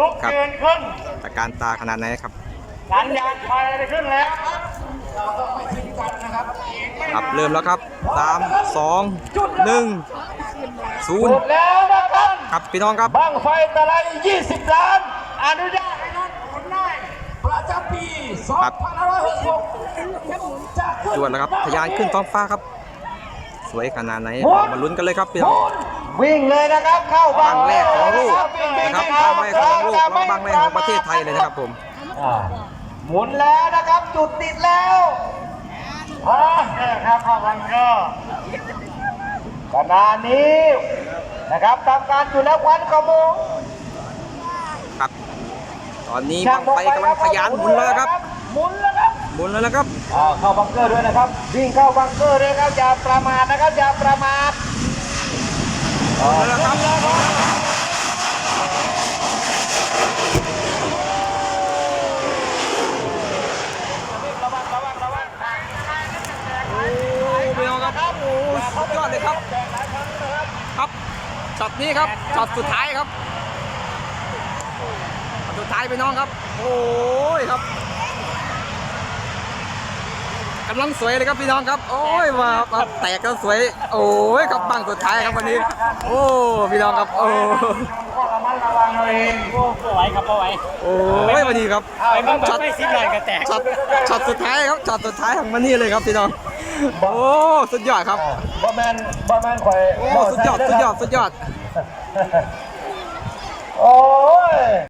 ลุกครับยืนขึ้นตะการตาขนาดไหนครับสัญญาณไฟจะขึ้นแล้วครับครับเริ่มแล้วครับสามสองหนึ่งศูนย์หมดแล้วนะครับครับพี่น้องครับบังไฟตะไล20ล้าน อนุญาตให้รถขนได้ประจำปีครับ2566จะขึ้นจวดแล้วครับทะยานขึ้นท้องฟ้าครับ สวยขนาดไหนหมุนมาลุ้นกันเลยครับพี่น้อง วิ่งเลยนะครับ เข้าบังแรกของลูกวิ่งนะครับวิ่บังแรกของลูกแล้วบังแรกของประเทศไทยเลยนะครับผมอ่าหมุนแล้วนะครับจุดติดแล้วอ่าเนี่ยครับเข้าบังเกอร์ขณะนี้นะครับทำการจุดแล้วควันขโมงครับ ตอนนี้บังไฟกำลังทะยานหมุนแล้วครับหมุนแล้วครับหมุนแล้วนะครับอ่าเข้าบังเกอร์ด้วยนะครับ วิ่งเข้าบังเกอร์ด้วยครับอย่าประมาทนะครับอย่าประมาท สุดยอดเลยครับ ครับช็อตนี้ครับช็อตสุดท้ายครับสุดท้ายพี่น้องครับ โอ้ยครับ กำลังสวยเลยครับพี่น้องครับ โอ้ยมามาแตกก็สวย โอ้ยกับบังสุดท้ายครับวันนี้ โอ้พี่น้องครับ โอ้ก็ระมัดระวังเอาเองโอ้ไหวครับไหวโอ้ยวันนี้ครับไปบ้างช็อตไม่สิบหน่อยก็แตกช็อตช็อตสุดท้ายครับช็อตสุดท้ายของวันนี้เลยครับพี่น้องโอ้สุดยอดครับบ่แมนบ่แมนข่อยโอ้สุดยอดสุดยอดสุดยอดโอ้ย